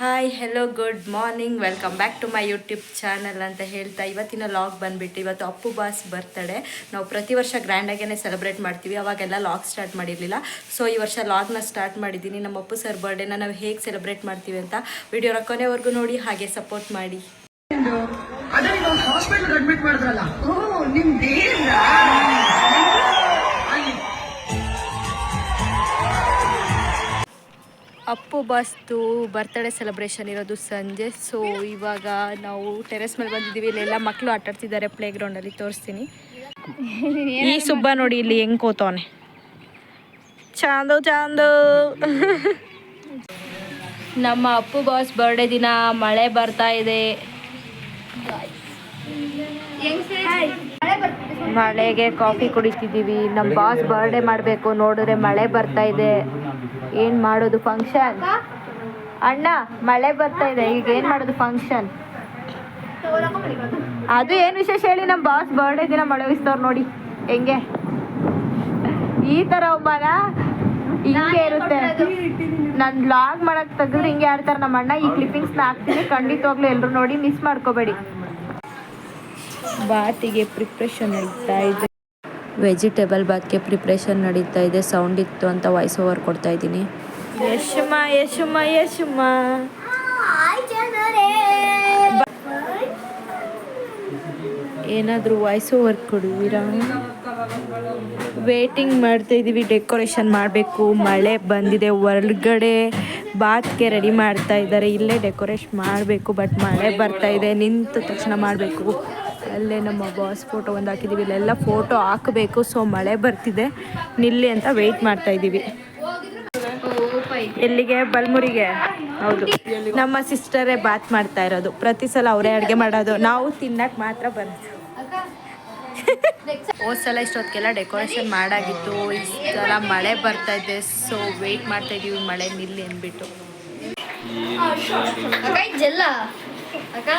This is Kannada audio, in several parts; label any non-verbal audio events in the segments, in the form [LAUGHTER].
Hi hello good morning welcome back to my YouTube channel ಅಂತ ಹೇಳ್ತಾ ಇವತ್ತಿನ ಲಾಗ್ ಬಂದುಬಿಟ್ಟು ಇವತ್ತು ಅಪ್ಪು ಬಾಸ್ ಬರ್ತಡೆ ನಾವು ಪ್ರತಿ ವರ್ಷ ಗ್ರ್ಯಾಂಡಾಗೇ ಸೆಲೆಬ್ರೇಟ್ ಮಾಡ್ತೀವಿ, ಅವಾಗೆಲ್ಲ ಲಾಗ್ ಸ್ಟಾರ್ಟ್ ಮಾಡಿರಲಿಲ್ಲ. ಸೊ ಈ ವರ್ಷ ಲಾಗ್ನ ಸ್ಟಾರ್ಟ್ ಮಾಡಿದ್ದೀನಿ. ನಮ್ಮ ಅಪ್ಪು ಸರ್ ಬರ್ಡೇನ ನಾವು ಹೇಗೆ ಸೆಲೆಬ್ರೇಟ್ ಮಾಡ್ತೀವಿ ಅಂತ ವಿಡಿಯೋನ ಕೊನೆವರೆಗೂ ನೋಡಿ, ಹಾಗೆ ಸಪೋರ್ಟ್ ಮಾಡಿ. ಅಡ್ಮಿಟ್ ಮಾಡಿದ್ರಲ್ಲ? ಅಪ್ಪು ಬಾಸ್ದು ಬರ್ತ್ಡೇ ಸೆಲೆಬ್ರೇಷನ್ ಇರೋದು ಸಂಜೆ. ಸೊ ಇವಾಗ ನಾವು ಟೆರೆಸ್ ಮೇಲೆ ಬಂದಿದ್ದೀವಿ. ಇಲ್ಲೆಲ್ಲ ಮಕ್ಕಳು ಆಟಾಡ್ತಿದ್ದಾರೆ ಪ್ಲೇ ಗ್ರೌಂಡಲ್ಲಿ ತೋರಿಸ್ತೀನಿ. ಈ ಸುಬ್ಬ ನೋಡಿ ಇಲ್ಲಿ ಹೆಂಗ್ ಕೂತವನೆ. ಚಾಂದು ಚಾಂದು. ನಮ್ಮ ಅಪ್ಪು ಬಾಸ್ ಬರ್ಡೇ ದಿನ ಮಳೆ ಬರ್ತಾ ಇದೆ. ಮಳೆಗೆ ಕಾಫಿ ಕುಡಿತಿದ್ದೀವಿ. ನಮ್ಮ ಬಾಸ್ ಬರ್ಡೇ ಮಾಡಬೇಕು. ನೋಡಿದ್ರೆ ಮಳೆ ಬರ್ತಾ ಇದೆ. ಏನು ಮಾಡೋದು ಫಂಕ್ಷನ್ ಅಣ್ಣ, ಮಳೆ ಬರ್ತಾ ಇದೆ. ಈಗ ಏನು ಮಾಡೋದು ಫಂಕ್ಷನ್ ಅದು ಏನು ವಿಶೇಷ ಹೇಳಿ? ನಮ್ಮ ಬಾಸ್ ಬರ್ಡೇ ದಿನ ಮಳೆ ಬಿಸ್ತವ್ರು ನೋಡಿ. ಹೆಂಗೆ? ಈ ಥರ ಒಬ್ಬನ ಹಿಂಗೆ ಇರುತ್ತೆ. ನಾನು ಬ್ಲಾಗ್ ಮಾಡಕ್ ತೆಗೆದ್ರೆ ಹಿಂಗೆ ಆಡ್ತಾರೆ ನಮ್ಮ ಅಣ್ಣ. ಈ ಕ್ಲಿಪ್ಪಿಂಗ್ಸ್ನ ಹಾಕ್ತೀನಿ. ಖಂಡಿತವಾಗ್ಲೂ ಎಲ್ಲರೂ ನೋಡಿ ಮಿಸ್ ಮಾಡ್ಕೋಬೇಡಿ. ಬಾತಿಗೆ ಪ್ರಿಪ್ರೇಷನ್ ಇರ್ತಾ ಇದೆ ವೆಜಿಟೇಬಲ್ ಬಾತ್ಗೆ ಪ್ರಿಪ್ರೇಷನ್ ನಡೀತಾ ಇದೆ, ಸೌಂಡ್ ಇತ್ತು ಅಂತ ವಾಯ್ಸ್ ಓವರ್ ಕೊಡ್ತಾ ಇದ್ದೀನಿ. ಯಶಮ ಯಶಮ ಯಶಮ. ಏನಾದರೂ ವಾಯ್ಸ್ ಓವರ್ ಕೊಡುವಿರಾ ವೇಟಿಂಗ್ ಮಾಡ್ತಾ ಇದ್ದೀವಿ ಡೆಕೋರೇಷನ್ ಮಾಡಬೇಕು. ಮಳೆ ಬಂದಿದೆ, ಹೊರಗಡೆ ಬಾತ್ಗೆ ರೆಡಿ ಮಾಡ್ತಾ ಇದ್ದಾರೆ. ಇಲ್ಲೇ ಡೆಕೋರೇಷನ್ ಮಾಡಬೇಕು ಬಟ್ ಮಳೆ ಬರ್ತಾ ಇದೆ. ನಿಂತ ತಕ್ಷಣ ಮಾಡಬೇಕು. ಅಲ್ಲೇ ನಮ್ಮ ಬಾಸ್ ಫೋಟೋ ಒಂದು ಹಾಕಿದ್ದೀವಿ ಇಲ್ಲೆಲ್ಲ ಫೋಟೋ ಹಾಕಬೇಕು. ಸೊ ಮಳೆ ಬರ್ತಿದೆ. ನಿಲ್ಲಿ ಅಂತ ವೆಯ್ಟ್ ಮಾಡ್ತಾ ಇದ್ದೀವಿ ಎಲ್ಲಿಗೆ? ಬಲ್ಮುರಿಗೆ. ಹೌದು. ನಮ್ಮ ಸಿಸ್ಟರೇ ಬಾತ್ ಮಾಡ್ತಾ ಇರೋದು. ಪ್ರತಿ ಸಲ ಅವರೇ ಅಡುಗೆ ಮಾಡೋದು. ನಾವು ತಿನ್ನಕ್ಕೆ ಮಾತ್ರ ಬರೋದು. ಹೋದ್ ಸಲ ಇಷ್ಟೊತ್ತಿಗೆಲ್ಲ ಡೆಕೋರೇಷನ್ ಮಾಡಾಗಿತ್ತು. ಈ ಸಲ ಮಳೆ ಬರ್ತಾ ಇದೆ. ಸೊ ವೆಯ್ಟ್ ಮಾಡ್ತಾ ಇದೀವಿ. ಮಳೆ ನಿಲ್ಲಿ ಅಂದ್ಬಿಟ್ಟು.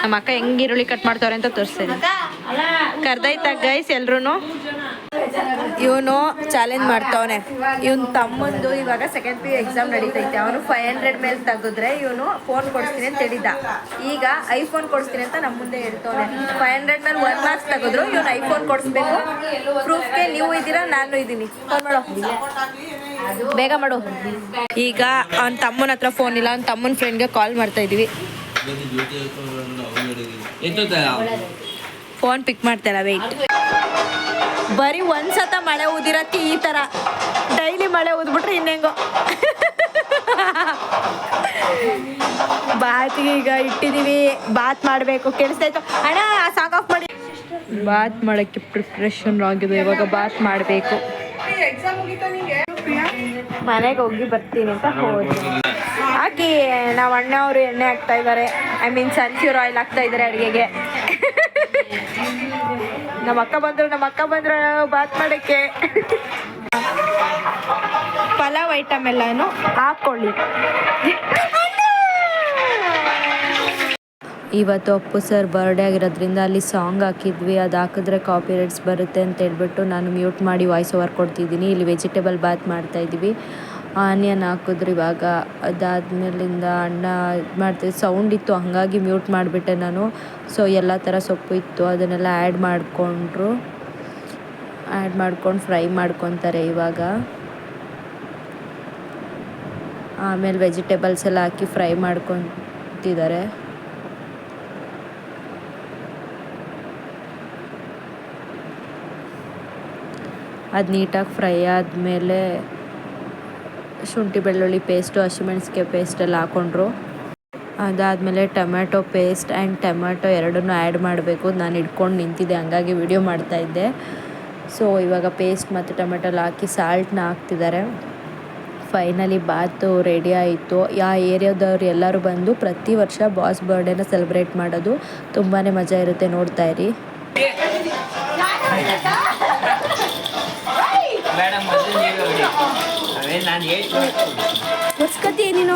ನಮ್ಮ ಅಕ್ಕ ಹೆಂಗ್ ಈರುಳ್ಳಿ ಕಟ್ ಮಾಡ್ತಾವ್ರೆ ಅಂತ ತೋರಿಸ್ತೀನಿ. ಕರ್ದೈತ ಗೈಸ್ ಎಲ್ರು ಇವನು ಚಾಲೆಂಜ್ ಮಾಡ್ತಾವನೆ. ಇವನ್ ತಮ್ಮಂದು ಇವಾಗ ಸೆಕೆಂಡ್ ಪಿ ಎಕ್ಸಾಮ್ ನಡೀತೈತೆ. ಅವನು ಫೈವ್ ಹಂಡ್ರೆಡ್ ಮೇಲೆ ತೆಗೆದ್ರೆ ಇವನು ಫೋನ್ ಕೊಡಿಸ್ತೀನಿ ಅಂತ ಹೇಳಿದ ಈಗ ಐಫೋನ್ ಕೊಡಿಸ್ತೀನಿ ಅಂತ ನಮ್ಮ ಮುಂದೆ ಹೇಳ್ತವನೆ. ಫೈವ್ ಹಂಡ್ರೆಡ್ ಮೇಲೆ ಒನ್ ಮಾರ್ಕ್ಸ್ ತೆಗೆದ್ರು ಇವನ್ ಐಫೋನ್ ಕೊಡಿಸ್ಬೇಕು. ಪ್ರೂಫ್ಗೆ ನೀವು ಇದ್ದೀರಾ ನಾನು ಇದ್ದೀನಿ. ಫೋನ್ ಮಾಡೋ. ಬೇಗ ಮಾಡು. ಈಗ ಅವನ ತಮ್ಮನ ಹತ್ರ ಫೋನ್ ಇಲ್ಲ ಅವ್ನ ತಮ್ಮನ ಫ್ರೆಂಡ್ಗೆ ಕಾಲ್ ಮಾಡ್ತಾ ಇದೀವಿ. ಫೋನ್ ಪಿಕ್ ಮಾಡ್ತಾರ? ವೆಯ್ಟ್ ಬರೀ ಒಂದ್ಸತ ಮಳೆ ಊದಿರಕ್ಕೆ ಈ ತರ. ಡೈಲಿ ಮಳೆ ಊದ್ಬಿಟ್ರೆ ಇನ್ನೆಂಗೋ? ಬಾತಿಗೆ ಈಗ ಇಟ್ಟಿದೀವಿ. ಬಾತ್ ಮಾಡಬೇಕು. ಕೇಳಿಸ್ತಾಯ್ತು? ಅಣ್ಣ ಸಾಂಗ್ ಆಫ್ ಮಾಡಿ. ಬಾತ್ ಮಾಡಕ್ಕೆ ಪ್ರಿಪ್ರೇಷನ್ ಆಗಿದೆ. ಇವಾಗ ಬಾತ್ ಮಾಡಬೇಕು. ಮನೆಗೆ ಹೋಗಿ ಬರ್ತೀನಿ ಅಂತ ಹೋದ್ವಿ ಹಾಕಿ ನಾವು ಅಣ್ಣ ಅವರು ಎಣ್ಣೆ ಹಾಕ್ತಾ ಇದ್ದಾರೆ ಐ ಮೀನ್ ಸನ್ಫ್ಯೂರ್ ಆಯಿಲ್ ಹಾಕ್ತಾ ಇದ್ದಾರೆ ಅಡುಗೆಗೆ. ನಮ್ಮ ಅಕ್ಕ ಬಂದ್ರು ನಮ್ಮ ಅಕ್ಕ ಬಂದ್ರು ಬಾತ್ ಮಾಡಕ್ಕೆ. ಪಲಾವ್ ಐಟಮ್ ಎಲ್ಲಾನು? ಹಾಕೊಳ್ಳಿ. ಇವತ್ತು ಅಪ್ಪು ಸರ್ ಬರ್ಡೇ ಆಗಿರೋದ್ರಿಂದ ಅಲ್ಲಿ ಸಾಂಗ್ ಹಾಕಿದ್ವಿ. ಅದು ಹಾಕಿದ್ರೆ ಕಾಪಿ ರೈಟ್ಸ್ ಬರುತ್ತೆ ಅಂತ ಹೇಳ್ಬಿಟ್ಟು ನಾನು ಮ್ಯೂಟ್ ಮಾಡಿ ವಾಯ್ಸ್ ಓವರ್ ಕೊಡ್ತಿದ್ದೀನಿ. ಇಲ್ಲಿ ವೆಜಿಟೇಬಲ್ ಬಾತ್ ಮಾಡ್ತಾ ಇದ್ದೀವಿ ಆನಿಯನ್ ಹಾಕಿದ್ರು ಇವಾಗ. ಅದಾದ್ಮೇಲಿಂದ ಅಣ್ಣ ಮಾಡ್ತಿದ್ದೆ. ಸೌಂಡ್ ಇತ್ತು, ಹಾಗಾಗಿ ಮ್ಯೂಟ್ ಮಾಡಿಬಿಟ್ಟೆ ನಾನು. ಸೊ ಎಲ್ಲ ಥರ ಸೊಪ್ಪು ಇತ್ತು, ಅದನ್ನೆಲ್ಲ ಆ್ಯಡ್ ಮಾಡಿಕೊಂಡ್ರು. ಆ್ಯಡ್ ಮಾಡ್ಕೊಂಡು ಫ್ರೈ ಮಾಡ್ಕೊತಾರೆ ಇವಾಗ. ಆಮೇಲೆ ವೆಜಿಟೇಬಲ್ಸ್ ಎಲ್ಲ ಹಾಕಿ ಫ್ರೈ ಮಾಡ್ಕೊತಿದ್ದಾರೆ. ಅದು ನೀಟಾಗಿ ಫ್ರೈ ಆದಮೇಲೆ ಶುಂಠಿ, ಬೆಳ್ಳುಳ್ಳಿ ಪೇಸ್ಟು ಹಸಿಮೆಣ್ಸಿಗೆ ಪೇಸ್ಟ್ ಎಲ್ಲ ಹಾಕೊಂಡ್ರು. ಅದಾದಮೇಲೆ ಟೊಮ್ಯಾಟೊ ಪೇಸ್ಟ್ ಆ್ಯಂಡ್ ಟೊಮ್ಯಾಟೊ ಎರಡನ್ನೂ ಆ್ಯಡ್ ಮಾಡಬೇಕು. ನಾನು ಇಟ್ಕೊಂಡು ನಿಂತಿದ್ದೆ, ಹಂಗಾಗಿ ವಿಡಿಯೋ ಮಾಡ್ತಾಯಿದ್ದೆ ಸೊ ಇವಾಗ ಪೇಸ್ಟ್ ಮತ್ತು ಟೊಮೆಟೊಲ್ಲ ಹಾಕಿ ಸಾಲ್ಟ್ನ ಹಾಕ್ತಿದ್ದಾರೆ. ಫೈನಲಿ ಬಾತು ರೆಡಿ ಆಯಿತು. ಆ ಏರಿಯಾದವ್ರು ಎಲ್ಲರೂ ಬಂದು ಪ್ರತಿ ವರ್ಷ ಬಾಸ್ ಬರ್ಡೇನ ಸೆಲೆಬ್ರೇಟ್ ಮಾಡೋದು ತುಂಬಾ ಮಜಾ ಇರುತ್ತೆ ನೋಡ್ತಾ ನಾನು ಹೇಳ್ತೀನಿ. ಹೊಸ್ಕತಿ ಏನೇನು?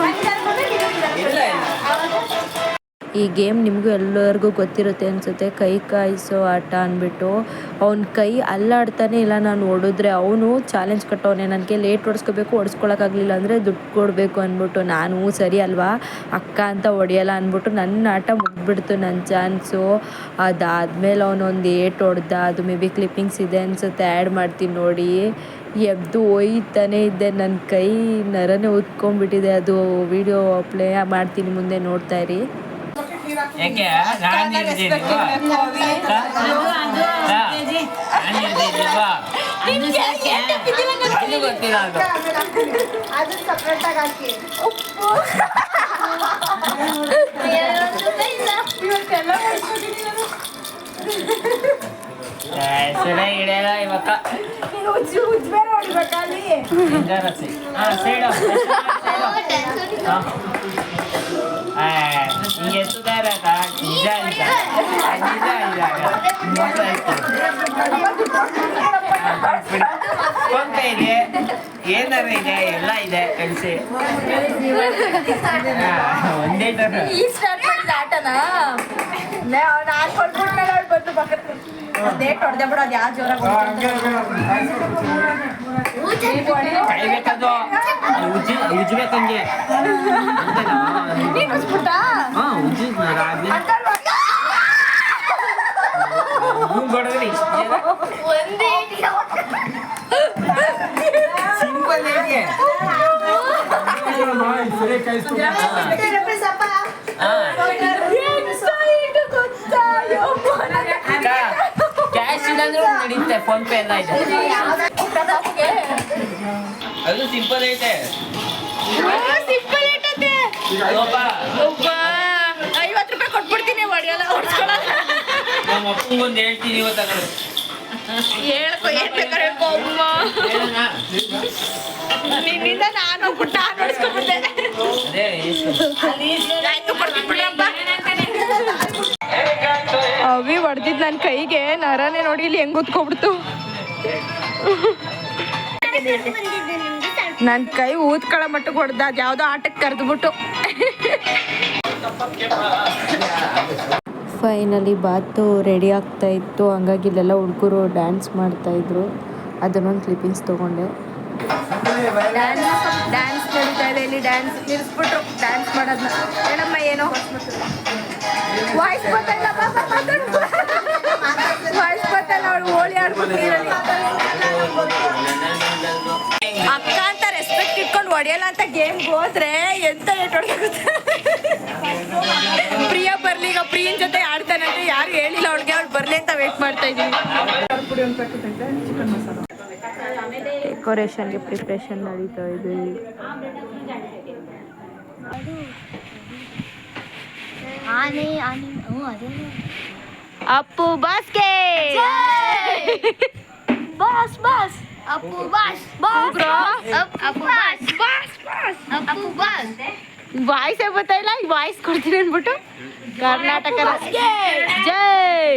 ಇಲ್ಲ ಇಲ್ಲ. ಈ ಗೇಮ್ ನಿಮಗೂ ಎಲ್ಲರಿಗೂ ಗೊತ್ತಿರುತ್ತೆ ಅನಿಸುತ್ತೆ. ಕೈ ಕಾಯಿಸೋ ಆಟ ಅಂದ್ಬಿಟ್ಟು. ಅವ್ನ ಕೈ ಅಲ್ಲಾಡ್ತಾನೆ ಇಲ್ಲ. ನಾನು ಓಡಿದ್ರೆ ಅವನು ಚಾಲೆಂಜ್ ಕಟ್ಟವನೇ. ನನಗೆ ಲೇಟ್ ಹೊಡ್ಸ್ಕೋಬೇಕು ಹೊಡ್ಸ್ಕೊಳಕ್ಕಾಗಲಿಲ್ಲ ಅಂದರೆ ದುಡ್ಡು ಕೊಡಬೇಕು ಅಂದ್ಬಿಟ್ಟು. ನಾನು ಸರಿ ಅಲ್ವಾ? ಅಕ್ಕ ಅಂತ ಹೊಡೆಯಲ್ಲ ಅಂದ್ಬಿಟ್ಟು ನನ್ನ ಆಟ ಮುಗ್ಬಿಡ್ತು ನನ್ನ ಚಾನ್ಸು ಅದಾದಮೇಲೆ ಅವನೊಂದು ಏಟ್ ಹೊಡೆದ. ಅದು ಮೇ ಬಿ ಕ್ಲಿಪ್ಪಿಂಗ್ಸ್ ಇದೆ ಅನಿಸುತ್ತೆ. ಆ್ಯಡ್ ಮಾಡ್ತೀನಿ ನೋಡಿ. ಎದ್ದು ಒಯ್ತಾನೆ ಇದ್ದೆ. ನನ್ನ ಕೈ ನರನೇ ಉತ್ಕೊಂಡ್ಬಿಟ್ಟಿದೆ ಅದು ವಿಡಿಯೋ ಪ್ಲೇ ಮಾಡ್ತೀನಿ ಮುಂದೆ ನೋಡ್ತಾ ಇರಿ. ಯಾಕೆ? ನಾನು ಇರ್ದಿಲ್ವಾ ಅದು ಗೊತ್ತಿಲ್ಲ ಅದು. ಏ, ಸರಿ ಹಿಡಿಯಲ್ಲ ಇವಕ್ಕ ಹಿಂಗಾರಸಿ ಹಾ ಸೈಡು. ಹಾ ಆ, ಹಿಂಗೆ ಸುಧಾರದ ನಿಜ ನಿಜ. ಇದಾಗ ಮೋಸ ಆಯ್ತು ಇದೆ? ಏನಾರ ಇದೆ? ಎಲ್ಲ ಇದೆ ಕಳಿಸಿ. ಒಂದೇ ತರ. ಈ ಸ್ಟಾರ್ಟ್ ಮಾಡಿದ ಆಟನ? ನಾನು ಕೊಟ್ಬಿಟ್ಮೇಲೆ ಅವ್ಳು ಬಂದು ಡೇಟ್ ಹೊಡೆದೆ ಬಿಡು ಅದು ಯಾವ ಜೋರ ಕಾಯ್ಬೇಕದು ಉಜ್ಜಿ ಉಜ್ಬೇಕಂಗೆ ಹಾ ಉಜ್ಜಿ ರಾಗಿ ಹ್ಞೂ ಬಡದ್ರಿ ಸಿಂಪಲ್ ಹೇಗೆ? ಕ್ಯಾಶ್ ಇಲ್ಲಾಂದ್ರೆ ನಡೀತೆ ಫೋನ್ ಪೇ ಎಲ್ಲ ಇದೆ. ಅದು ಸಿಂಪಲ್ ಐತೆ. ಐವತ್ತು ರೂಪಾಯಿ ಕೊಟ್ಬಿಡ್ತೀನಿ ಒಡೆಯಲ್ಲ ಹೊಡ್ಸ್ಕೊಳಲ್ಲ ನಮ್ಮ ಅಪ್ಪಂಗೊಂದು ಹೇಳ್ತೀನಿ ಇವತ್ತು ಹೇಳ್ಕೊ ಏನ್ ಬೇಕಾದ್ರೆ ನಿನ್ನಿಂದ ನಾನು ಅವಿ ಹೊಡೆದಿದ್ ನನ್ ಕೈಗೆ ನರನೇ ನೋಡಿ ಇಲ್ಲಿ ಹೆಂಗ್ ಉತ್ಕೊಬಿಡ್ತು ನನ್ನ ಕೈ ಊದ್ಕಳ ಮಟ್ಟಕ್ಕೆ ಹೊಡೆದ ಯಾವ್ದೋ ಆಟಕ್ ಆಟಕ್ಕೆ ಕರೆದ್ಬಿಟ್ಟು. ಫೈನಲಿ ಬಾತು ರೆಡಿ ಆಗ್ತಾ ಇತ್ತು. ಹಂಗಾಗಿ ಇಲ್ಲೆಲ್ಲ ಹುಡುಗರು ಡ್ಯಾನ್ಸ್ ಮಾಡ್ತಾ ಇದ್ರು. ಅದನ್ನೊಂದು ಕ್ಲಿಪ್ಪಿಂಗ್ಸ್ ತೊಗೊಂಡೆ. ಡ್ಯಾನ್ಸ್ ನಡೀತಾ ಇದೆ ಇಲ್ಲಿ ಡ್ಯಾನ್ಸ್ ನಿಲ್ಲಿಸ್ಬಿಟ್ರು ಡ್ಯಾನ್ಸ್ ಮಾಡೋದನ್ನ ಹೇಳಮ್ಮ ಏನೋ ವಾಯ್ಸ್ ಗೊತ್ತಲ್ಲ ವಾಯ್ಸ್ ಗೊತ್ತಲ್ಲ ಅವಳು ಹೋಳಿ ಆಡ್ಬಿಟ್ಟು ನೀರಲ್ಲಿ ಅಕ್ಕ ಇಟ್ಕೊಂಡು ಹೊಡೆಯಲ್ಲ ಅಂತ ಗೇಮ್ಗೆ ಹೋದ್ರೆ ಎಂತ ಏಟ್ ಹೊಡೆದಾಗುತ್ತೆ ಪ್ರಿಯ ಬರ್ಲಿ ಈಗ ಪ್ರಿಯನ್ ಜೊತೆ ಆಡ್ತಾನೆ ಅಂತ ಯಾರು ಹೇಳಿಲ್ಲ ಅವ್ಳಿಗೆ ಅವ್ಳು ಬರ್ಲಿ ಅಂತ ವೇಟ್ ಮಾಡ್ತಾ ಇದ್ದೀನಿ. ಡೆಕೋರೇಷನ್ಗೆ ಪ್ರಿಪ್ರೇಷನ್ ನಡೀತಾ ಇದೆ ಆನೆ ಆನೆ. ಹ್ಞೂ ಅದೇ Appu ಬಾಸ್ಕೆ boss boss! Appu boss Appu boss boss boss Appu boss ವಾಯ್ಸೇ ಈ ವಾಯ್ಸ್ ಕೊಡ್ತೀನಿ ಅಂದ್ಬಿಟ್ಟು ಕರ್ನಾಟಕ ಜೈ.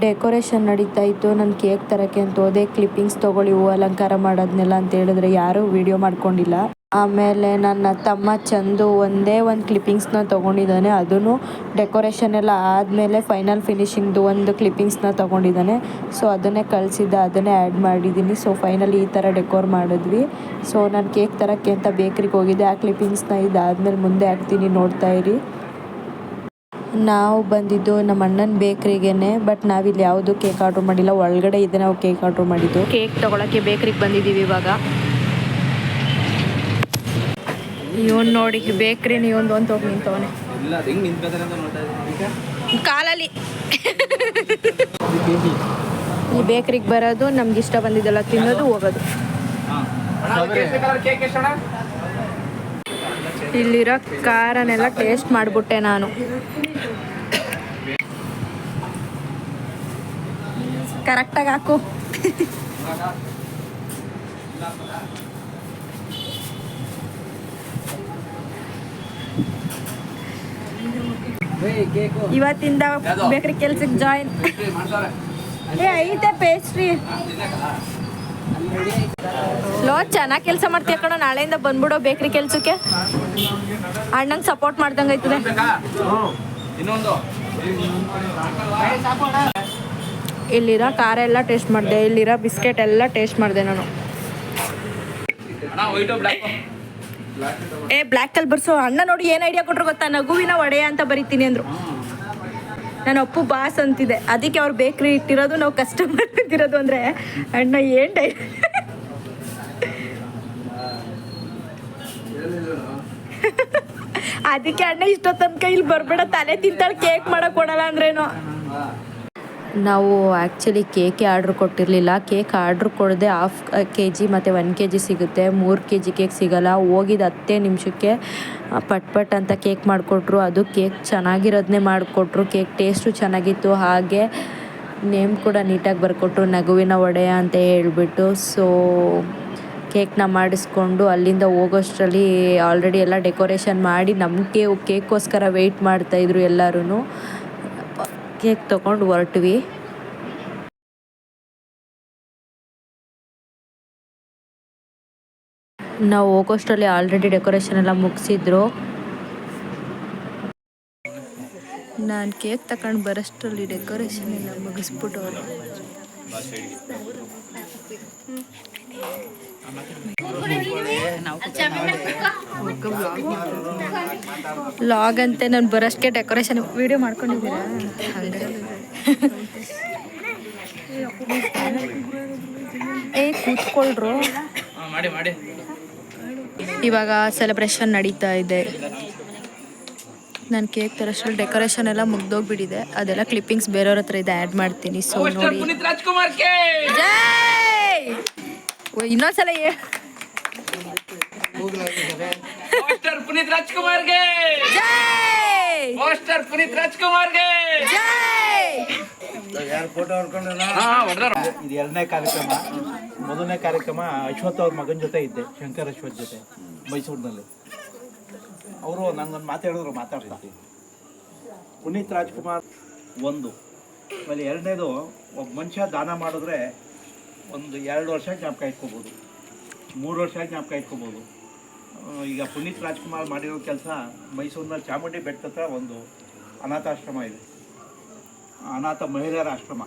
ಡೆಕೋರೇಷನ್ ನಡೀತಾ ಇತ್ತು. ನಾನು ಕೇಕ್ ತರಕ್ಕೆ ಅಂತ ಹೋದೆ. ಕ್ಲಿಪ್ಪಿಂಗ್ಸ್ ತಗೊಳ್ಳಿ ಹೂ ಅಲಂಕಾರ ಮಾಡೋದ್ನೆಲ್ಲ ಅಂತ ಹೇಳಿದ್ರೆ ಯಾರೂ ವಿಡಿಯೋ ಮಾಡ್ಕೊಂಡಿಲ್ಲ. ಆಮೇಲೆ ನನ್ನ ತಮ್ಮ ಚಂದು ಒಂದೇ ಒಂದು ಕ್ಲಿಪ್ಪಿಂಗ್ಸ್ನ ತೊಗೊಂಡಿದ್ದಾನೆ. ಅದನ್ನು ಡೆಕೋರೇಷನ್ ಎಲ್ಲ ಆದಮೇಲೆ ಫೈನಲ್ ಫಿನಿಶಿಂಗ್ದು ಒಂದು ಕ್ಲಿಪ್ಪಿಂಗ್ಸ್ನ ತೊಗೊಂಡಿದ್ದಾನೆ. ಸೊ ಅದನ್ನೇ ಕಳಿಸಿದ್ದ, ಅದನ್ನೇ ಆ್ಯಡ್ ಮಾಡಿದ್ದೀನಿ. ಸೊ ಫೈನಲಿ ಈ ಥರ ಡೆಕೋರ್ ಮಾಡಿದ್ವಿ. ಸೊ ನಾನು ಕೇಕ್ ತರಕ್ಕೆ ಅಂತ ಬೇಕ್ರಿಗೆ ಹೋಗಿದ್ದೆ. ಆ ಕ್ಲಿಪ್ಪಿಂಗ್ಸ್ನ ಇದಾದಮೇಲೆ ಮುಂದೆ ಹಾಕ್ತೀನಿ ನೋಡ್ತಾ ಇರಿ. ನಾವು ಬಂದಿದ್ದು ನಮ್ಮ ಅಣ್ಣನ ಬೇಕ್ರಿಗೇನೆ ಬಟ್ ನಾವಿಲ್ಲಿ ಯಾವುದು ಕೇಕ್ ಆರ್ಡ್ರ್ ಮಾಡಿಲ್ಲ. ಒಳಗಡೆ ಇದೆ, ನಾವು ಕೇಕ್ ಆರ್ಡ್ರ್ ಮಾಡಿದ್ದು. ಕೇಕ್ ತಗೊಳಕ್ಕೆ ಬೇಕ್ರಿಗೆ ಬಂದಿದ್ದೀವಿ ಇವಾಗ. ಇವನ್ ನೋಡಿ ಬೇಕ್ರಿ ನೀವೊಂದು ಒಂದು ಹೋಗಿ ನಿಂತವನೆ. ಕಾಲಲ್ಲಿ. ಈ ಬೇಕ್ರಿಗೆ ಬರೋದು ನಮ್ಗೆ ಇಷ್ಟ ಬಂದಿದ್ದೆಲ್ಲ ತಿನ್ನೋದು ಹೋಗೋದು. ಇಲ್ಲಿರೋ ಕಾರನೆಲ್ಲ ಟೇಸ್ಟ್ ಮಾಡಿಬಿಟ್ಟೆ ನಾನು. ಕರೆಕ್ಟಾಗಿ ಹಾಕು. ಇವತ್ತಿಂದ ಬೇಕ್ರಿ ಕೆಲ್ಸಕ್ಕೆ ಜಾಯಿನ್ ಏ ಐತೆ ಪೇಸ್ಟ್ರಿ ಲೋ ಚೆನ್ನಾಗಿ ಕೆಲಸ ಮಾಡ್ತೀಯ ಕಣ ನಾಳೆಯಿಂದ ಬಂದ್ಬಿಡೋ ಬೇಕ್ರಿ ಕೆಲ್ಸಕ್ಕೆ. ಅಣ್ಣಂಗೆ ಸಪೋರ್ಟ್ ಮಾಡ್ದಂಗೆ ಇನ್ನೊಂದು. ಇಲ್ಲಿರೋ ಖಾರ ಎಲ್ಲ ಟೇಸ್ಟ್ ಮಾಡಿದೆ ಇಲ್ಲಿರೋ ಬಿಸ್ಕೆಟ್ ಎಲ್ಲ ಟೇಸ್ಟ್ ಮಾಡಿದೆ ನಾನು. ಅಣ್ಣ ವೈಟು ಬ್ಲ್ಯಾಕ್ ಏ ಬ್ಲ್ಯಾಕ್ ಅಲ್ಲಿ ಬರ್ಸು. ಅಣ್ಣ ನೋಡಿ ಏನು ಐಡಿಯಾ ಕೊಟ್ರು ಗೊತ್ತಾ? ನಗುವಿನ ಒಡೆಯ ಅಂತ ಬರಿತೀನಿ ಅಂದ್ರು. ನಾನು ಅಪ್ಪು ಬಾಸ್ ಅಂತಿದೆ ಅದಕ್ಕೆ ಅವ್ರು ಬೇಕ್ರಿ ಇಟ್ಟಿರೋದು ನಾವು ಕಸ್ಟಮರ್ ಇಟ್ಟಿರೋದು ಅಂದರೆ, ಅಣ್ಣ ಏನು ಡೈ [LAUGHS] ಅದಕ್ಕೆ ಅಣ್ಣ ಇಷ್ಟೋ ಕೈಲಿ ಬರಬೇಡ. ತಲೆ ತಿಂತಾಳೆ ಕೇಕ್ ಮಾಡಕ್ ಕೊಡಲ್ಲ ಅಂದ್ರೇನು. ನಾವು ಆ್ಯಕ್ಚುಲಿ ಕೇಕೆ ಆರ್ಡ್ರ್ ಕೊಟ್ಟಿರಲಿಲ್ಲ. ಕೇಕ್ ಆರ್ಡ್ರ್ ಕೊಡದೆ ಹಾಫ್ ಕೆ ಜಿ ಮತ್ತು ಒನ್ ಕೆ ಜಿ ಸಿಗುತ್ತೆ. ಮೂರು ಕೆ ಜಿ ಕೇಕ್ ಸಿಗಲ್ಲ. ಹೋಗಿದ್ದು ಹತ್ತೇ ನಿಮಿಷಕ್ಕೆ ಪಟ್ ಪಟ್ ಅಂತ ಕೇಕ್ ಮಾಡಿಕೊಟ್ರು. ಅದು ಕೇಕ್ ಚೆನ್ನಾಗಿರೋದನ್ನೇ ಮಾಡಿಕೊಟ್ರು. ಕೇಕ್ ಟೇಸ್ಟು ಚೆನ್ನಾಗಿತ್ತು. ಹಾಗೆ ನೇಮ್ ಕೂಡ ನೀಟಾಗಿ ಬರ್ಕೊಟ್ರು. ನಗುವಿನ ಒಡೆಯ ಅಂತ ಹೇಳಿಬಿಟ್ಟು. ಸೊ ಕೇಕ್ನ ಮಾಡಿಸ್ಕೊಂಡು ಅಲ್ಲಿಂದ ಹೋಗೋಷ್ಟರಲ್ಲಿ ಆಲ್ರೆಡಿ ಎಲ್ಲ ಡೆಕೋರೇಷನ್ ಮಾಡಿ ನಮಗೆ ಕೇಕ್ಗೋಸ್ಕರ ವೆಯ್ಟ್ ಮಾಡ್ತಾಯಿದ್ರು ಎಲ್ಲರೂ ಕೇಕ್ ತೊಗೊಂಡು ಹೊರಟ್ವಿ. ನಾವು ಹೋಗೋಷ್ಟರಲ್ಲಿ ಆಲ್ರೆಡಿ ಡೆಕೋರೇಷನ್ ಎಲ್ಲ ಮುಗಿಸಿದ್ರು. ನಾನು ಕೇಕ್ ತಗೊಂಡು ಬರೋಷ್ಟರಲ್ಲಿ ಡೆಕೋರೇಷನ್ ಎಲ್ಲ ಮುಗಿಸ್ಬಿಟ್ಟು ಲಾಗ್ ಅಂತೆ ನಾನು ಬರೋಷ್ಟಕ್ಕೆ ಡೆಕೋರೇಷನ್ ವಿಡಿಯೋ ಮಾಡ್ಕೊಂಡಿದ್ದೀರಾ? ಏ ಕೂತ್ಕೊಳ್ರು. ಇವಾಗ ಸೆಲೆಬ್ರೇಷನ್ ನಡೀತಾ ಇದೆ. ನಾನು ಕೇಕ್ ತರಷ್ಟು ಡೆಕೋರೇಷನ್ ಎಲ್ಲ ಮುಗ್ದೋಗ್ಬಿಟ್ಟಿದೆ. ಅದೆಲ್ಲ ಕ್ಲಿಪ್ಪಿಂಗ್ಸ್ ಬೇರೆಯವ್ರ ಹತ್ರ ಇದೆ ಆ್ಯಡ್ ಮಾಡ್ತೀನಿ. ಸೊ ನೋಡಿ. ಇನ್ನೊಂದ್ಸಲ ಸಲ ಪೋಸ್ಟರ್ ಪುನೀತ್ ರಾಜ್ಕುಮಾರ್ಗೆ ಜೈ! ಪೋಸ್ಟರ್ ಪುನೀತ್ ರಾಜ್ಕುಮಾರ್ಗೆ ಜೈ ಹಾ ಹೊಡೆದಾರ. ಇದು ಎರಡನೇ ಕಾರ್ಯಕ್ರಮ. ಮೊದಲನೇ ಕಾರ್ಯಕ್ರಮ ಅಶ್ವಥ್ ಅವ್ರ ಮಗನ ಜೊತೆ ಇದ್ದೆ ಶಂಕರ್ ಅಶ್ವಥ್ ಜೊತೆ ಮೈಸೂರಿನಲ್ಲಿ. ಅವರು ನಂಗೊಂದು ಮಾತಾಡಿದ್ರು ಮಾತಾಡ್ತಾ. ಪುನೀತ್ ರಾಜ್ಕುಮಾರ್ ಒಂದು. ಆಮೇಲೆ ಎರಡನೇದು ಒಬ್ಬ ಮನುಷ್ಯ ದಾನ ಮಾಡಿದ್ರೆ ಒಂದು ಎರಡು ವರ್ಷ ಜ್ಞಾಪಕ ಇಟ್ಕೋಬೋದು. ಮೂರು ವರ್ಷ ಜ್ಞಾಪಕ ಇಟ್ಕೋಬೋದು. ಈಗ ಪುನೀತ್ ರಾಜ್ಕುಮಾರ್ ಮಾಡಿರೋ ಕೆಲಸ ಮೈಸೂರಿನಲ್ಲಿ ಚಾಮುಂಡಿ ಬೆಟ್ಟ ಹತ್ರ ಒಂದು ಅನಾಥಾಶ್ರಮ ಇದೆ. ಅನಾಥ ಮಹಿಳೆಯರ ಆಶ್ರಮ.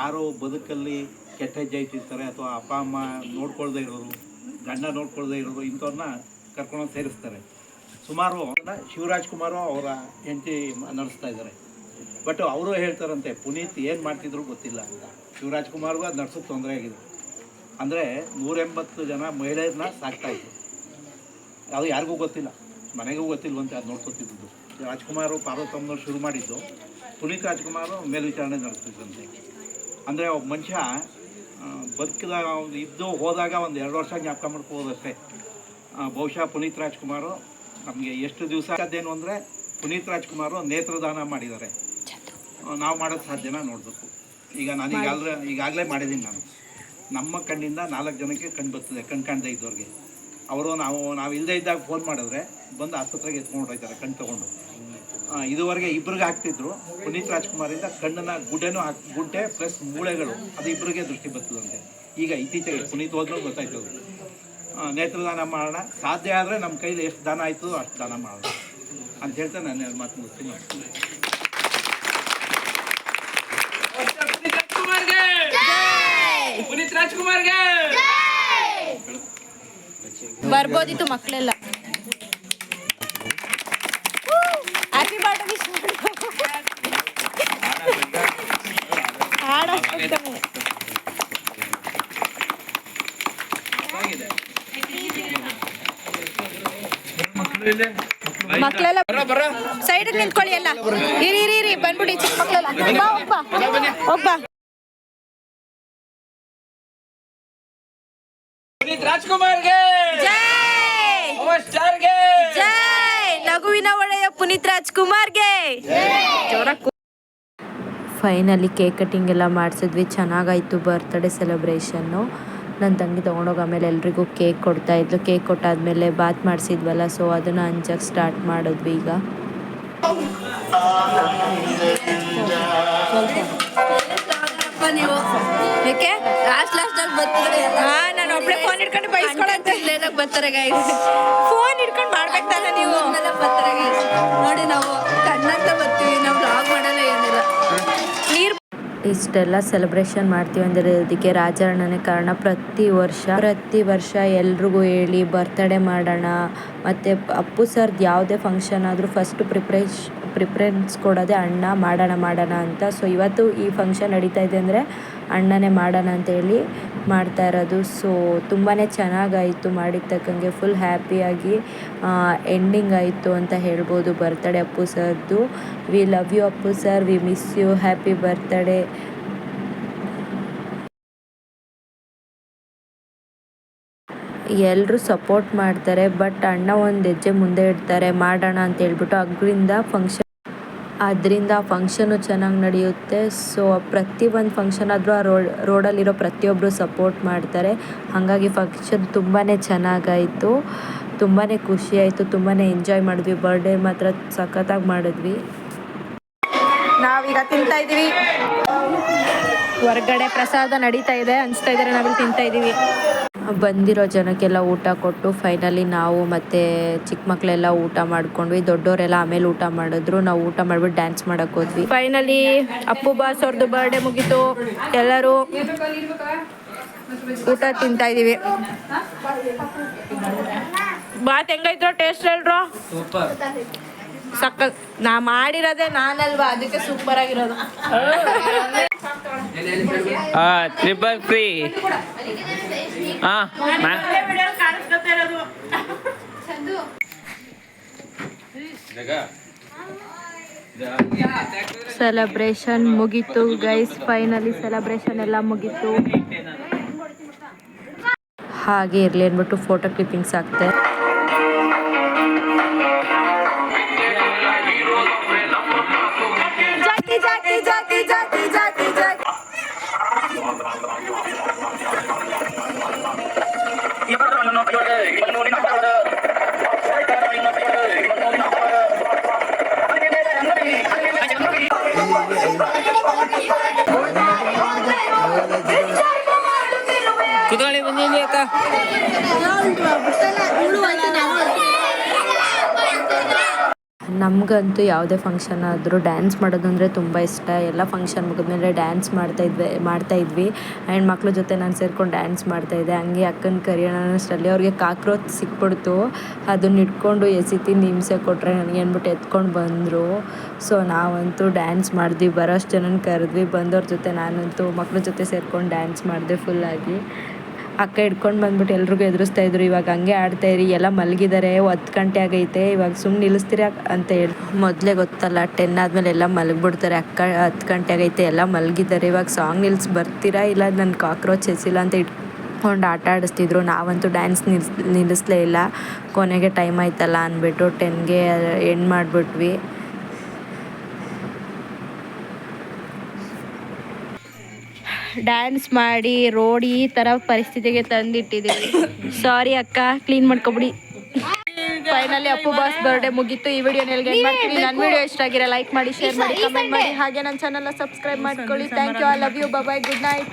ಯಾರು ಬದುಕಲ್ಲಿ ಕೆಟ್ಟ ಹೆಜ್ಜೆ ಇಟ್ಟಿರ್ತಾರೆ ಅಥವಾ ಅಪ್ಪ, ಅಮ್ಮ ನೋಡ್ಕೊಳ್ದೆ ಇರೋರು, ಗಂಡ ನೋಡ್ಕೊಳ್ದೆ ಇರೋರು ಇಂಥವ್ರನ್ನ ಕರ್ಕೊಂಡು ಸೇರಿಸ್ತಾರೆ. ಸುಮಾರು ಶಿವರಾಜ್ಕುಮಾರು ಶಿವರಾಜ್ ಕುಮಾರು ಅವರ ಹೆಂಡತಿ ನಡೆಸ್ತಾ ಇದ್ದಾರೆ. ಬಟ್ ಅವರು ಹೇಳ್ತಾರಂತೆ, ಪುನೀತ್ ಏನು ಮಾಡ್ತಿದ್ರು ಗೊತ್ತಿಲ್ಲ. ಅಂತ ಶಿವರಾಜ್ ಕುಮಾರ್ಗೂ ಅದು ನಡ್ಸೋಕ್ಕೆ ತೊಂದರೆ ಆಗಿದೆ. ಅಂದರೆ ನೂರೆಂಬತ್ತು ಜನ ಮಹಿಳೆಯರನ್ನ ಇದ್ರು. ಅದು ಯಾರಿಗೂ ಗೊತ್ತಿಲ್ಲ. ಮನೆಗೂ ಗೊತ್ತಿಲ್ವಂತೆ ಅದು ನೋಡ್ಕೊತಿದ್ದು. ರಾಜ್ಕುಮಾರ್ ಪಾರ್ವತಮ್ಮನವ್ರು ಶುರು ಮಾಡಿದ್ದು. ಪುನೀತ್ ರಾಜ್ಕುಮಾರ್ ಮೇಲ್ವಿಚಾರಣೆ ನಡೆಸ್ತಿದ್ದಂತೆ ಅಂದರೆ ಒಬ್ಬ ಮನುಷ್ಯ ಬದುಕಿದಾಗ ಅವ್ನು ಇದ್ದು ಹೋದಾಗ ಒಂದು ಎರಡು ವರ್ಷ ಜ್ಞಾಪಕ ಮಾಡ್ಕೋಬೋದಷ್ಟೇ. ಬಹುಶಃ ಪುನೀತ್ ರಾಜ್ಕುಮಾರು ನಮಗೆ ಎಷ್ಟು ದಿವಸ ಅದೇನು ಅಂದರೆ ಪುನೀತ್ ರಾಜ್ಕುಮಾರು ನೇತ್ರದಾನ ಮಾಡಿದ್ದಾರೆ. ನಾವು ಮಾಡೋದು ಸಾಧ್ಯನ ನೋಡಬೇಕು. ಈಗ ನಾನು ಈಗಾಗಲೇ ಈಗಾಗಲೇ ಮಾಡಿದ್ದೀನಿ ನಾನು. ನಮ್ಮ ಕಣ್ಣಿಂದ ನಾಲ್ಕು ಜನಕ್ಕೆ ಕಣ್ಣು ಬರ್ತದೆ ಕಣ್ ಕಾಣದೇ ಇದ್ದವ್ರಿಗೆ ಅವರು ನಾವು ನಾವು ಇಲ್ಲದೇ ಇದ್ದಾಗ ಫೋನ್ ಮಾಡಿದ್ರೆ ಬಂದು ಆಸ್ಪತ್ರೆಗೆ ಎತ್ಕೊಂಡು ಹೋಗ್ತಾರೆ ಕಣ್ಣು ತೊಗೊಂಡು. ಇದುವರೆಗೆ ಇಬ್ಬರಿಗೆ ಹಾಕ್ತಿದ್ರು. ಪುನೀತ್ ರಾಜ್ಕುಮಾರಿಂದ ಕಣ್ಣನ್ನ ಗುಡ್ಡೆನೂ ಹಾಕಿ ಗುಡ್ಡೆ ಪ್ಲಸ್ ಮೂಳೆಗಳು. ಅದು ಇಬ್ಬರಿಗೆ ದೃಷ್ಟಿ ಬರ್ತದಂತೆ. ಈಗ ಇತ್ತೀಚೆಗೆ ಪುನೀತ್ ಹೋದ್ರೂ ಗೊತ್ತಾಯ್ತು ನೇತ್ರದಾನ ಮಾಡೋಣ. ಸಾಧ್ಯ ಆದರೆ ನಮ್ಮ ಕೈಲಿ ಎಷ್ಟು ದಾನ ಆಯಿತು ಅಷ್ಟು ದಾನ ಮಾಡೋಣ. ಅಂತ ಹೇಳ್ತಾ ನಾನು ಮಾತು ಮುಗಿಸ್ತೀನಿ ಪುನೀತ್ ರಾಜ್ಕುಮಾರ್ಗೆ ಪುನೀತ್ ರಾಜ್ಕುಮಾರ್ಗೆ ಬರ್ಬೋದಿತ್ತು ಮಕ್ಕಳೆಲ್ಲ. ಹ್ಯಾಪಿ ಬರ್ಡೇ ವಿಶ್ ಮಕ್ಕಳೆಲ್ಲ ಸೈಡ್ ನಿಂತ್ಕೊಳ್ಳಿ ಎಲ್ಲ. ಇರಿ ಇರಿ ಇರಿ, ಬಂದ್ಬಿಡಿ, ಚಿಕ್ಕ ಮಕ್ಕಳೆಲ್ಲ. ಒಬ್ಬ ಹೋಗ್ಬಾ ಪುನೀತ್ ರಾಜ್ಕುಮಾರ್ಗೆ ಜೈ ಪವರ್ ಸ್ಟಾರ್ಗೆ ಜೈ ನಗುವಿನ ಒಡೆಯ ಪುನೀತ್ ರಾಜ್ಕುಮಾರ್ಗೆ ಫೈನಲಿ ಕೇಕ್ ಕಟಿಂಗ್ ಎಲ್ಲ ಮಾಡಿಸಿದ್ವಿ. ಚೆನ್ನಾಗಾಯಿತು ಬರ್ತ್ಡೇ ಸೆಲೆಬ್ರೇಷನ್ನು ನನ್ನ ತಂಗಿ ತೊಗೊಂಡೋಗಿ ಆಮೇಲೆ ಎಲ್ರಿಗೂ ಕೇಕ್ ಕೊಡ್ತಾ ಇದ್ಲು. ಕೇಕ್ ಕೊಟ್ಟಾದ್ಮೇಲೆ ಬಾತ್ ಮಾಡಿಸಿದ್ವಲ್ಲ ಸೊ ಅದನ್ನು ಹಂಚಕ್ಕೆ ಸ್ಟಾರ್ಟ್ ಮಾಡಿದ್ವಿ ಈಗ. ನಾನು ಒಬ್ಳೆ ಫೋನ್ ಹಿಡ್ಕೊಂಡು ಬೈಸ್ಕೊಳಂತೆ. ಬರ್ತಾರೆ ಗೈಸ್ ಫೋನ್ ಹಿಡ್ಕೊಂಡು ಮಾಡ್ಬೇಕು ತಾನೆ ನೀವು. ಬರ್ತಾರೆ ನೋಡಿ ನಾವು ಕಣ್ಣಂತ ಬರ್ತೀವಿ ನಾವು ಇಷ್ಟೆಲ್ಲ ಸೆಲೆಬ್ರೇಷನ್ ಮಾಡ್ತೀವಿ ಅಂದರೆ ಅದಕ್ಕೆ ರಾಜಣ್ಣನೇ ಕಾರಣ. ಪ್ರತಿ ವರ್ಷ ಪ್ರತಿ ವರ್ಷ ಎಲ್ರಿಗೂ ಹೇಳಿ ಬರ್ತಡೇ ಮಾಡೋಣ. ಮತ್ತು ಅಪ್ಪು ಸರ್ದು ಯಾವುದೇ ಫಂಕ್ಷನ್ ಆದರೂ ಫಸ್ಟ್ ಪ್ರಿಪ್ರೇಷ್ ಪ್ರಿಫರೆನ್ಸ್ ಕೊಡೋದೇ ಅಣ್ಣ ಮಾಡೋಣ ಮಾಡೋಣ ಅಂತ. ಸೊ ಇವತ್ತು ಈ ಫಂಕ್ಷನ್ ನಡೀತಾ ಇದೆ ಅಂದರೆ ಅಣ್ಣನೇ ಮಾಡೋಣ ಅಂತೇಳಿ ಮಾಡ್ತಾ ಇರೋದು. ಸೊ ತುಂಬಾ ಚೆನ್ನಾಗಾಯಿತು, ಮಾಡಿದ ತಕ್ಕಂಗೆ ಫುಲ್ ಹ್ಯಾಪಿಯಾಗಿ ಎಂಡಿಂಗ್ ಆಯಿತು ಅಂತ ಹೇಳ್ಬೋದು. ಬರ್ತಡೇ ಅಪ್ಪು ಸರ್ದು. We love you Appu sir we miss you happy birthday ಎಲ್ಲರೂ ಸಪೋರ್ಟ್ ಮಾಡ್ತಾರೆ ಬಟ್ ಅಣ್ಣ ಒಂದು ಹೆಜ್ಜೆ ಮುಂದೆ ಇಡ್ತಾರೆ, ಮಾಡೋಣ ಅಂತ ಹೇಳ್ಬಿಟ್ಟು ಅದರಿಂದ ಫಂಕ್ಷನ್ ಅದರಿಂದ ಫಂಕ್ಷನು ಚೆನ್ನಾಗಿ ನಡೆಯುತ್ತೆ. ಸೊ ಪ್ರತಿ ಒಂದು ಫಂಕ್ಷನ್ ಆದರೂ ಆ ರೋಡ್ ರೋಡಲ್ಲಿರೋ ಪ್ರತಿಯೊಬ್ಬರು ಸಪೋರ್ಟ್ ಮಾಡ್ತಾರೆ. ಹಾಗಾಗಿ ಫಂಕ್ಷನ್ ತುಂಬಾ ಚೆನ್ನಾಗಾಯಿತು. ತುಂಬಾ ಖುಷಿ ಆಯಿತು. ತುಂಬಾ ಎಂಜಾಯ್ ಮಾಡಿದ್ವಿ. ಬರ್ಡೇ ಮಾತ್ರ ಸಖತ್ತಾಗಿ ಮಾಡಿದ್ವಿ. ನಾವೀಗ ತಿಂತಾ ಇದ್ದೀವಿ. ಹೊರಗಡೆ ಪ್ರಸಾದ ನಡೀತಾ ಇದೆ. ಅನಿಸ್ತಾ ಇದ್ದಾರೆ ನಾವಿಲ್ಲಿ ತಿಂತಾ ಇದ್ದೀವಿ. ಬಂದಿರೋ ಜನಕ್ಕೆಲ್ಲ ಊಟ ಕೊಟ್ಟು ಫೈನಲಿ ನಾವು ಮತ್ತು ಚಿಕ್ಕ ಮಕ್ಕಳೆಲ್ಲ ಊಟ ಮಾಡ್ಕೊಂಡ್ವಿ. ದೊಡ್ಡವರೆಲ್ಲ ಆಮೇಲೆ ಊಟ ಮಾಡಿದ್ರು. ನಾವು ಊಟ ಮಾಡ್ಬಿಟ್ಟು ಡ್ಯಾನ್ಸ್ ಮಾಡೋಕೆ ಹೋದ್ವಿ. ಫೈನಲಿ ಅಪ್ಪು ಬಾಸ್ ಅವ್ರದ್ದು ಬರ್ಡೇ ಮುಗೀತು. ಎಲ್ಲರೂ ಊಟ ತಿಂತಾ ಇದ್ದೀವಿ ಬಾತ್ ಹೆಂಗೈತ್ರೋ? ಟೇಸ್ಟ್ ಹೇಳ್ರೋ ಸೂಪರ್ ಸಕ್ಕ ನಾ ಮಾಡಿರೋದೇ ನಾನಲ್ವಾ? ಅದಕ್ಕೆ ಸೂಪರ್ ಆಗಿರೋದು. ಟ್ರಿಪಲ್ ಫ್ರೀ ಹಾ ಸೆಲೆಬ್ರೇಷನ್ ಮುಗೀತು ಗೈಸ್ ಫೈನಲಿ ಸೆಲೆಬ್ರೇಷನ್ ಎಲ್ಲ ಮುಗೀತು. ಹಾಗೆ ಇರಲಿ ಅಂದ್ಬಿಟ್ಟು ಫೋಟೋ ಕ್ಲಿಪ್ಪಿಂಗ್ಸ್ ಆಗ್ತೆ ನಮಗಂತೂ ಯಾವುದೇ ಫಂಕ್ಷನ್ ಆದರೂ ಡ್ಯಾನ್ಸ್ ಮಾಡೋದು ಅಂದರೆ ತುಂಬ ಇಷ್ಟ. ಎಲ್ಲ ಫಂಕ್ಷನ್ ಮುಗಿದ್ಮೇಲೆ ಡ್ಯಾನ್ಸ್ ಮಾಡ್ತಾ ಇದ್ವಿ ಮಾಡ್ತಾ ಇದ್ವಿ. ಆ್ಯಂಡ್ ಮಕ್ಳ ಜೊತೆ ನಾನು ಸೇರ್ಕೊಂಡು ಡ್ಯಾನ್ಸ್ ಮಾಡ್ತಾ ಇದ್ದೆ. ಹಂಗೆ ಅಕ್ಕನ ಕರಿಯೋಣ ಅಷ್ಟರಲ್ಲಿ ಅವ್ರಿಗೆ ಕಾಕ್ರೋಚ್ ಸಿಕ್ಬಿಡ್ತು. ಅದನ್ನ ಇಟ್ಕೊಂಡು ಎಸಿತಿ ಹಿಂಸೆ ಕೊಟ್ಟರೆ ನನಗೆ ಅಂದ್ಬಿಟ್ಟು ಎತ್ಕೊಂಡು ಬಂದರು. ಸೊ ನಾವಂತೂ ಡ್ಯಾನ್ಸ್ ಮಾಡಿದ್ವಿ. ಬರೋಷ್ಟು ಜನನ ಕರೆದ್ವಿ. ಬಂದವ್ರ ಜೊತೆ ನಾನಂತೂ ಮಕ್ಳ ಜೊತೆ ಸೇರ್ಕೊಂಡು ಡ್ಯಾನ್ಸ್ ಮಾಡಿದೆ ಫುಲ್ಲಾಗಿ ಅಕ್ಕ ಹಿಡ್ಕೊಂಡು ಬಂದ್ಬಿಟ್ಟು ಎಲ್ರಿಗೂ ಎದುರಿಸ್ತಾ ಇದ್ರು. ಇವಾಗ ಹಂಗೆ ಆಡ್ತಾ ಇರಿ, ಎಲ್ಲ ಮಲಗಿದ್ದಾರೆ ಹತ್ತು ಗಂಟೆ ಆಗೈತೆ, ಇವಾಗ ಸುಮ್ಮನೆ ನಿಲ್ಲಿಸ್ತೀರಾ ಅಂತ ಹೇಳಿ. ಮೊದಲೇ ಗೊತ್ತಲ್ಲ ಟೆನ್ ಆದಮೇಲೆ ಎಲ್ಲ ಮಲಗಿಬಿಡ್ತಾರೆ. ಅಕ್ಕ ಹತ್ತು ಗಂಟೆ ಆಗೈತೆ, ಎಲ್ಲ ಮಲಗಿದ್ದಾರೆ ಇವಾಗ ಸಾಂಗ್ ನಿಲ್ಸಿ ಬರ್ತೀರಾ ಇಲ್ಲ ನನ್ನ ಕಾಕ್ರೋಚ್ ಎಸಿಲ್ಲ ಅಂತ ಇಟ್ಕೊಂಡು ಆಟ ಆಡಿಸ್ತಿದ್ರು. ನಾವಂತೂ ಡ್ಯಾನ್ಸ್ ನಿಲ್ಸ್, ನಿಲ್ಲಿಸ್ಲೇ ಇಲ್ಲ. ಕೊನೆಗೆ ಟೈಮ್ ಆಯ್ತಲ್ಲ ಅಂದ್ಬಿಟ್ಟು ಟೆನ್ಗೆ ಎಂಡ್ ಮಾಡಿಬಿಟ್ವಿ. ಡ್ಯಾನ್ಸ್ ಮಾಡಿ ರೋಡ್ ಈ ಥರ ಪರಿಸ್ಥಿತಿಗೆ ತಂದಿಟ್ಟಿದ್ದೀವಿ. ಸಾರಿ ಅಕ್ಕ ಕ್ಲೀನ್ ಮಾಡ್ಕೊಬಿಡಿ. ಫೈನಲಿ ಅಪ್ಪು ಬಾಸ್ ಬರ್ಡೇ ಮುಗೀತು. ಈ ವಿಡಿಯೋ ಎಲ್ಗೆ ಮಾಡ್ತೀನಿ. ನನ್ನ ವಿಡಿಯೋ ಇಷ್ಟ ಆಗಿರೋ ಲೈಕ್ ಮಾಡಿ ಶೇರ್ ಮಾಡಿ ಕಮೆಂಟ್ ಮಾಡಿ. ಹಾಗೆ ನನ್ನ ಚಾನಲ್ನ ಸಬ್ಸ್ಕ್ರೈಬ್ ಮಾಡ್ಕೊಳ್ಳಿ. Thank you I love you bye good night